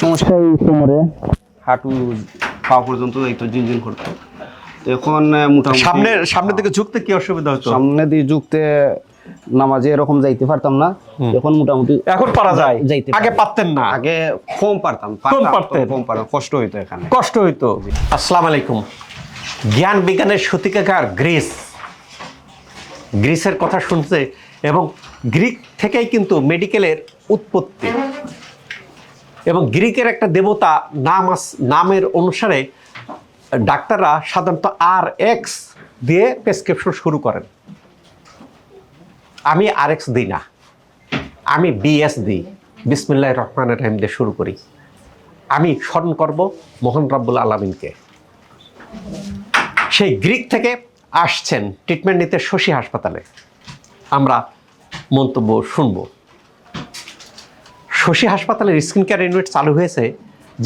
সমস্যা এই কোমরে হাঁটু পা পর্যন্ত জিনজিন করতো। এখন মোটামুটি সামনে সামনের দিকে ঝুঁকতে কি অসুবিধা হতো? সামনে দিয়ে যুক্তে নামাজে এরকম যাইতে পারতাম না। এখন মোটামুটি এখন পারা যায়। যাইতে আগে পারতেন না। আগে কম পারতাম। কম পারতাম, পারতেন। কম পারতাম কষ্ট হইতো এখানে। কষ্ট হইতো। আসসালামু আলাইকুম। জ্ঞান বিজ্ঞানের সতিকাগার গ্রিস। গ্রিসের কথা শুনছে এবং গ্রিক থেকেই কিন্তু মেডিকেলের উৎপত্তি। এবং গ্রিকের একটা দেবতা নাম নামের অনুসারে ডাক্তাররা সাধারণত আর এক্স দিয়ে প্রেসক্রিপশন শুরু করেন। আমি আর এক্স দিই না। আমি বিএস দিই। বিসমিল্লাহ রহমান রহিম দিয়ে শুরু করি। আমি স্মরণ করব মোহন রাব্বুল আলমিনকে। সেই গ্রিক থেকে আসছেন ট্রিটমেন্ট নিতে শশী হাসপাতালে। আমরা মন্তব্য শুনব। শশী হাসপাতালের স্কিন কেয়ার ইউনিট চালু হয়েছে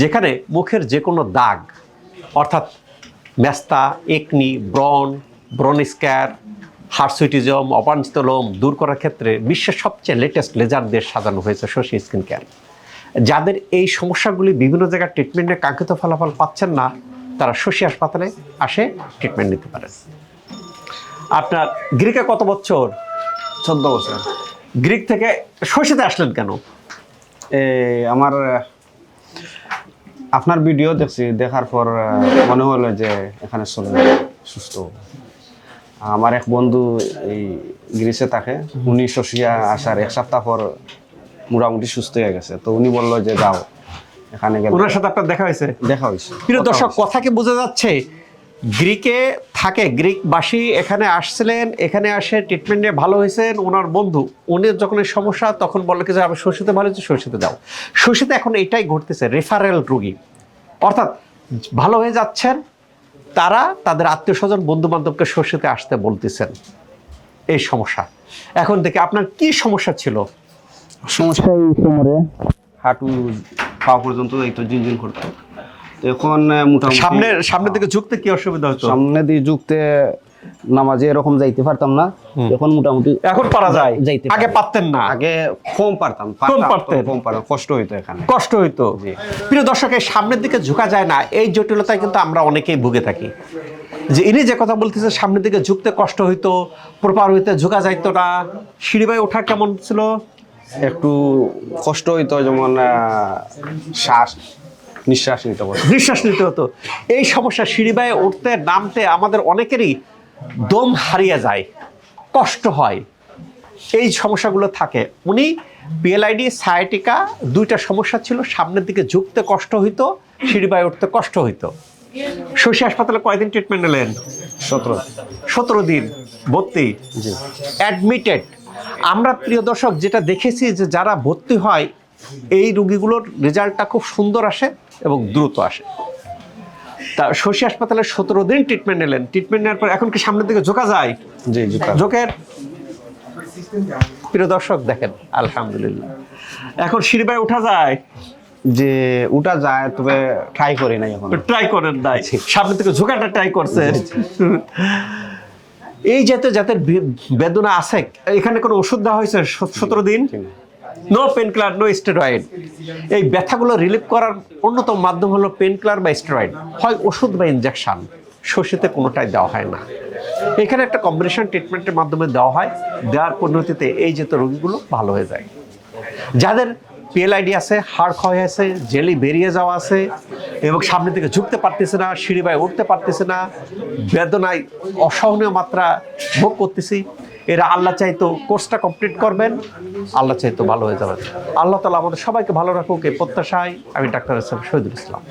যেখানে মুখের যে কোনো দাগ অর্থাৎ মেস্তা একনি ব্রন ব্রন স্ক্যার হার্সুইটিজম অপাঞ্চিত লোম দূর করার ক্ষেত্রে বিশ্বের সবচেয়ে লেটেস্ট লেজার দিয়ে সাজানো হয়েছে শশী স্কিন কেয়ার। যাদের এই সমস্যাগুলি বিভিন্ন জায়গায় ট্রিটমেন্টে কাঙ্ক্ষিত ফলাফল পাচ্ছেন না তারা শশী হাসপাতালে আসে ট্রিটমেন্ট নিতে পারেন। আপনার গ্রিকে কত বছর? চোদ্দ বছর। গ্রিক থেকে শশীতে আসলেন কেন? আমার আপনার ভিডিও দেখছি দেখার পর মনে হলো যে এখানে চলে সুস্থ আমার এক বন্ধু এই গ্রিসে থাকে উনি শশিয়া আসার এক সপ্তাহ পর মোটামুটি সুস্থ হয়ে গেছে। তো উনি বলল যে যাও এখানে গেলে ওনার সাথে আপনার দেখা হয়েছে? দেখা হয়েছে। প্রিয় দর্শক হয়েছে। কথা কি বোঝা যাচ্ছে গ্রিকে থাকে গ্রিকবাসী এখানে আসছিলেন এখানে আসে ট্রিটমেন্ট নিয়ে ভালো হয়েছেন। ওনার বন্ধু উনি যখন এই সমস্যা তখন বলল কি যে আমি শশীতে ভালো হয়েছে শশীতে যাও শশীতে এখন এটাই ঘটতেছে রেফারেল রুগী। অর্থাৎ ভালো হয়ে যাচ্ছেন তারা তাদের আত্মীয় স্বজন বন্ধু বান্ধবকে শশীতে আসতে বলতেছেন এই সমস্যা। এখন থেকে আপনার কি সমস্যা ছিল? সমস্যা এই কোমরে হাঁটু পা পর্যন্ত এই তো জিনজিন করতো। এখন মোটামুটি সামনের সামনের দিকে ঝুঁকতে কি অসুবিধা হতো? সামনে দিয়ে ঝুঁকতে নামাজে এরকম যাইতে পারতাম না। এখন মোটামুটি এখন পারা যায়? যাইতে আগে পারতেন না? আগে কম পারতাম। কম পারতাম, পারতেন। কম পারতাম কষ্ট হইতো এখানে। কষ্ট হইতো? জি। প্রিয় দর্শক এই সামনের দিকে ঝুঁকা যায় না এই জটিলতায় কিন্তু আমরা অনেকেই ভুগে থাকি। যে ইনি যে কথা বলতেছে সামনের দিকে ঝুঁকতে কষ্ট হইতো প্রপার হইতে ঝুঁকা যাইতো না। সিঁড়ি বাই ওঠা কেমন ছিল? একটু কষ্ট হইতো যেমন আহ, শ্বাস নিঃশ্বাস নিতে হতো। নিঃশ্বাস নিতে হতো। এই সমস্যা সিঁড়ি বায়ে উঠতে নামতে আমাদের অনেকেরই দম হারিয়ে যায় কষ্ট হয়। এই সমস্যাগুলো থাকে। উনি পিএলআইডি সায়াটিকা দুইটা সমস্যা ছিল। সামনের দিকে ঝুঁকতে কষ্ট হইতো সিঁড়ি বায়ে উঠতে কষ্ট হইতো। শশী হাসপাতালে কয়দিন ট্রিটমেন্ট নিলেন? সতেরো। সতেরো দিন। ভর্তি? অ্যাডমিটেড আমরা প্রিয় দর্শক যেটা দেখেছি যে যারা ভর্তি হয় এই রুগীগুলোর রেজাল্টটা খুব সুন্দর আসে এবং দ্রুত আসে। তা শশী হাসপাতালে সতেরো দিন ট্রিটমেন্ট নিলেন। ট্রিটমেন্ট নেওয়ার পর এখন কি সামনের দিকে ঝোঁকা যায়? জি ঝোঁকের? প্রিয় দর্শক দেখেন আলহামদুলিল্লাহ। এখন সিঁড়িবায় উঠা যায়? যে উঠা যায় তবে ট্রাই করি নাই এখন। ট্রাই করেন নাই। সামনে থেকে ঝোঁকাটা ট্রাই করছেন। এই যাতে যাতে বেদনা আছে এখানে কোনো ওষুধ দেওয়া হয়েছে সতেরো দিন? No painkiller no steroid এই ব্যথাগুলো রিলিফ করার অন্যতম মাধ্যম হলো পেন কিলার বা স্টেরয়েড হয় ওষুধ বা ইনজেকশন শস্যতে কোনোটাই দেওয়া হয় না। এখানে একটা কম্বিনেশন ট্রিটমেন্টের মাধ্যমে দেওয়া হয়। দেওয়ার পরিণতিতে এই যে তো রোগীগুলো ভালো হয়ে যায়। যাদের পিএলআইডি আছে, হাড় ক্ষয় আছে জেলি বেরিয়ে যাওয়া আছে, এবং সামনে থেকে ঝুঁকতে পারতেছে না, সিঁড়ি বায় উঠতে পারতেছে না, বেদনায় অসহনীয় মাত্রা ভোগ করতেছি এরা আল্লাহ চাইতো কোর্সটা কমপ্লিট করবেন, আল্লাহ চাইতো ভালো হয়ে যাবে। আল্লাহ তালা আমাদের সবাইকে ভালো রাখুক, এই প্রত্যাশায় আমি ডাক্তার সাহেব শহীদুল ইসলাম।